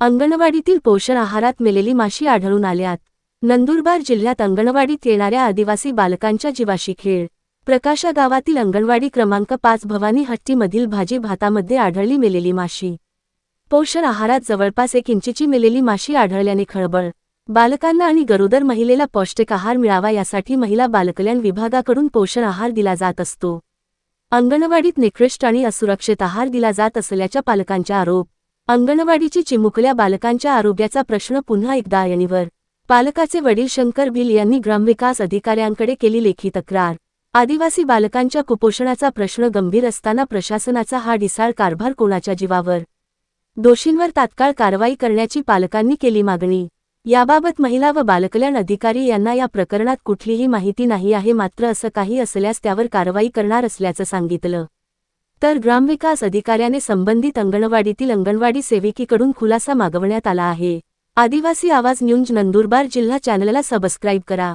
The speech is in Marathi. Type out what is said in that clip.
अंगणवाडीतील पोषण आहारात मेलेली माशी आढळून आल्यात नंदुरबार जिल्ह्यात अंगणवाडीत येणाऱ्या आदिवासी बालकांच्या जीवाशी खेळ. प्रकाशा गावातील अंगणवाडी क्रमांक पाच भवानी हट्टीमधील भाजी भातामध्ये आढळली मेलेली माशी. पोषण आहारात जवळपास एक इंचीची मेलेली माशी आढळल्याने खळबळ. बालकांना आणि गरोदर महिलेला पौष्टिक आहार मिळावा यासाठी महिला बालकल्याण विभागाकडून पोषण आहार दिला जात असतो. अंगणवाडीत निकृष्ट आणि असुरक्षित आहार दिला जात असल्याच्या पालकांचा आरोप. अंगणवाडीची चिमुकल्या बालकांच्या आरोग्याचा प्रश्न पुन्हा एकदा ऐरणीवर पालकाचे वडील शंकर भिल यांनी ग्रामविकास अधिकाऱ्यांकडे केली लेखी तक्रार. आदिवासी बालकांच्या कुपोषणाचा प्रश्न गंभीर असताना प्रशासनाचा हा ढिसाळ कारभार कोणाच्या जीवावर? दोषींवर तात्काळ कारवाई करण्याची पालकांनी केली मागणी. याबाबत महिला व बालकल्याण अधिकारी यांना या प्रकरणात कुठलीही माहिती नाही आहे मात्र असं काही असल्यास त्यावर कारवाई करणार असल्याचं सांगितलं. तर ग्रामविकास अधिकाऱ्याने संबंधित अंगणवाडीतील अंगणवाडी सेविकेकडून खुलासा मागवण्यात आला आहे. आदिवासी आवाज न्यूज नंदुरबार जिल्हा चॅनलला सबस्क्राईब करा.